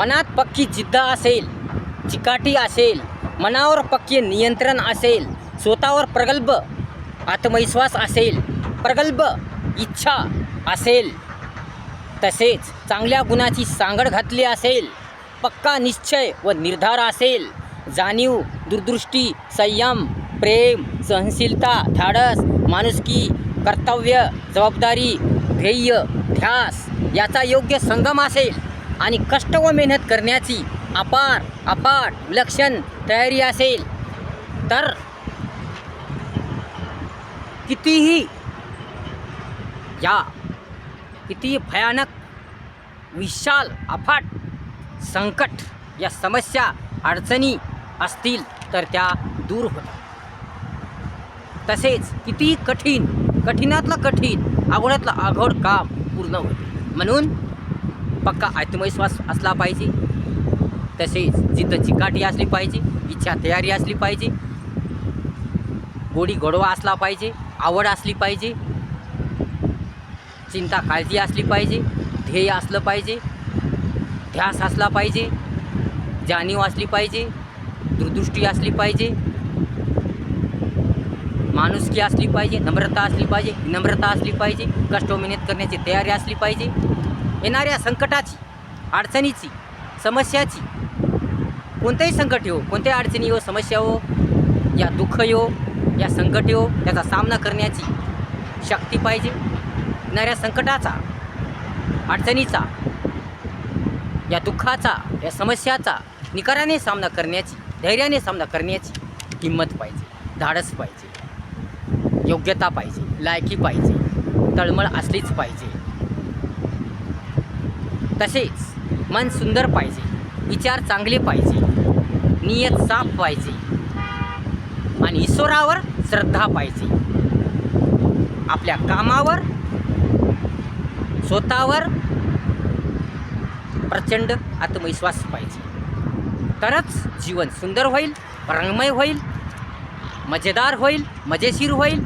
मनात पक्की जिद्द असेल चिकाटी असेल मनावर पक्के नियंत्रण असेल स्वतःवर प्रगल्भ आत्मविश्वास असेल प्रगल्भ इच्छा असेल तसेच चांगल्या गुणाची सांगड घातली असेल पक्का निश्चय व निर्धार असेल जाणीव दूरदृष्टी संयम प्रेम सहनशीलता धाडस माणुसकी कर्तव्य जबाबदारी ध्येय ध्यास याचा योग्य संगम असेल. आणि कष्ट व मेहनत करण्याची अपार अपाट विलक्षण तयारी असेल तर कितीही या कितीही भयानक विशाल अफाट संकट या समस्या अडचणी असतील तर त्या दूर होतात. तसेच कितीही कठीण कठीणातलं कठीण अवघडातलं अघोड काम पूर्ण होते. म्हणून पक्का आत्मविश्वास असला पाहिजे. तसेच जिथं चिकाटी असली पाहिजे इच्छा तयारी असली पाहिजे. गोडी गोडवा असला पाहिजे आवड असली पाहिजे. चिंता काळजी असली पाहिजे ध्येय असलं पाहिजे ध्यास असला पाहिजे जाणीव असली पाहिजे दूरदृष्टी असली पाहिजे. माणुसकी असली पाहिजे नम्रता असली पाहिजे विनम्रता असली पाहिजे कष्ट मेहनत करण्याची तयारी असली पाहिजे. येणाऱ्या संकटाची अडचणीची समस्याची कोणतंही संकट येऊ कोणत्याही अडचणी येऊ समस्या हो या दुःख येऊ या संकट येऊ त्याचा सामना करण्याची शक्ती पाहिजे. येणाऱ्या संकटाचा अडचणीचा या दुःखाचा या समस्याचा निकराने सामना करण्याची धैर्याने सामना करण्याची हिंमत पाहिजे धाडस पाहिजे योग्यता पाहिजे लायकी पाहिजे तळमळ असलीच पाहिजे. तसेच मन सुंदर पाहिजे विचार चांगले पाहिजे नियत साफ पाहिजे आणि ईश्वरावर श्रद्धा पाहिजे. आपल्या कामावर स्वतःवर प्रचंड आत्मविश्वास पाहिजे. तरच जीवन सुंदर होईल रंगमय होईल मजेदार होईल मजेशीर होईल